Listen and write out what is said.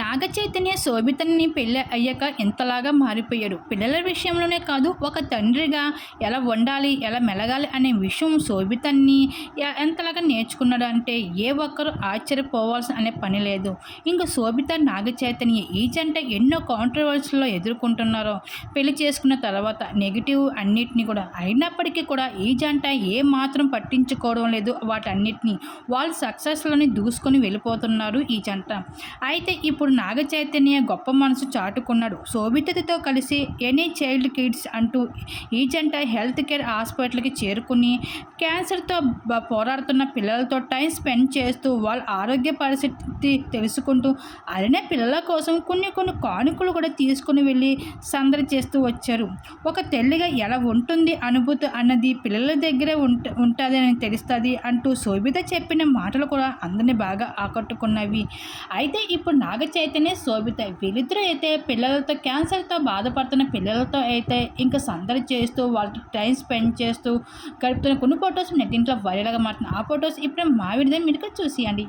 నాగ చైతన్య శోభితని పెళ్ళి అయ్యాక ఎంతలాగా మారిపోయాడు. పిల్లల విషయంలోనే కాదు ఒక తండ్రిగా ఎలా వండాలి ఎలా మెలగాలి అనే విషయం శోభితన్ని ఎంతలాగా నేర్చుకున్నాడు అంటే ఏ ఒక్కరు ఆశ్చర్యపోవాల్సిన అనే పని లేదు. ఇంకా శోభిత నాగ చైతన్య ఈ జంట ఎన్నో కాంట్రవర్సీలో ఎదుర్కొంటున్నారో పెళ్ళి చేసుకున్న తర్వాత నెగిటివ్ అన్నిటిని కూడా. అయినప్పటికీ కూడా ఈ జంట ఏ మాత్రం పట్టించుకోవడం లేదు వాటన్నిటిని. వాళ్ళు సక్సెస్లోని దూసుకొని వెళ్ళిపోతున్నారు ఈ జంట. అయితే ఇప్పుడు నాగ చైతన్య గొప్ప మనసు చాటుకున్నాడు. శోభితతో కలిసి ఎనీ చైల్డ్ కిడ్స్ అంటూ ఈ జంట హెల్త్ కేర్ హాస్పిటల్కి చేరుకుని క్యాన్సర్తో పోరాడుతున్న పిల్లలతో టైం స్పెండ్ చేస్తూ వాళ్ళ ఆరోగ్య పరిస్థితి తెలుసుకుంటూ అలానే పిల్లల కోసం కొన్ని కొన్ని కానుకలు కూడా తీసుకుని వెళ్ళి సందడి చేస్తూ వచ్చారు. ఒక తెల్లిగా ఎలా ఉంటుంది అనుభూతి అన్నది పిల్లల దగ్గరే ఉంట ఉంటుంది అని తెలుస్తుంది అంటూ శోభిత చెప్పిన మాటలు కూడా అందరిని బాగా ఆకట్టుకున్నవి. అయితే ఇప్పుడు నాగ చైతన్య శోభిత. వీళ్ళిద్దరూ అయితే పిల్లలతో క్యాన్సర్తో బాధపడుతున్న పిల్లలతో అయితే ఇంకా సందడి చేస్తూ వాళ్ళతో టైం స్పెండ్ చేస్తూ గడుపుతున్న కొన్ని ఫొటోస్ నెట్టింట్లో వైరల్గా మారుతున్నాయి. ఆ ఫొటోస్ ఇప్పుడు మా విడిదే మీరు చూసియండి.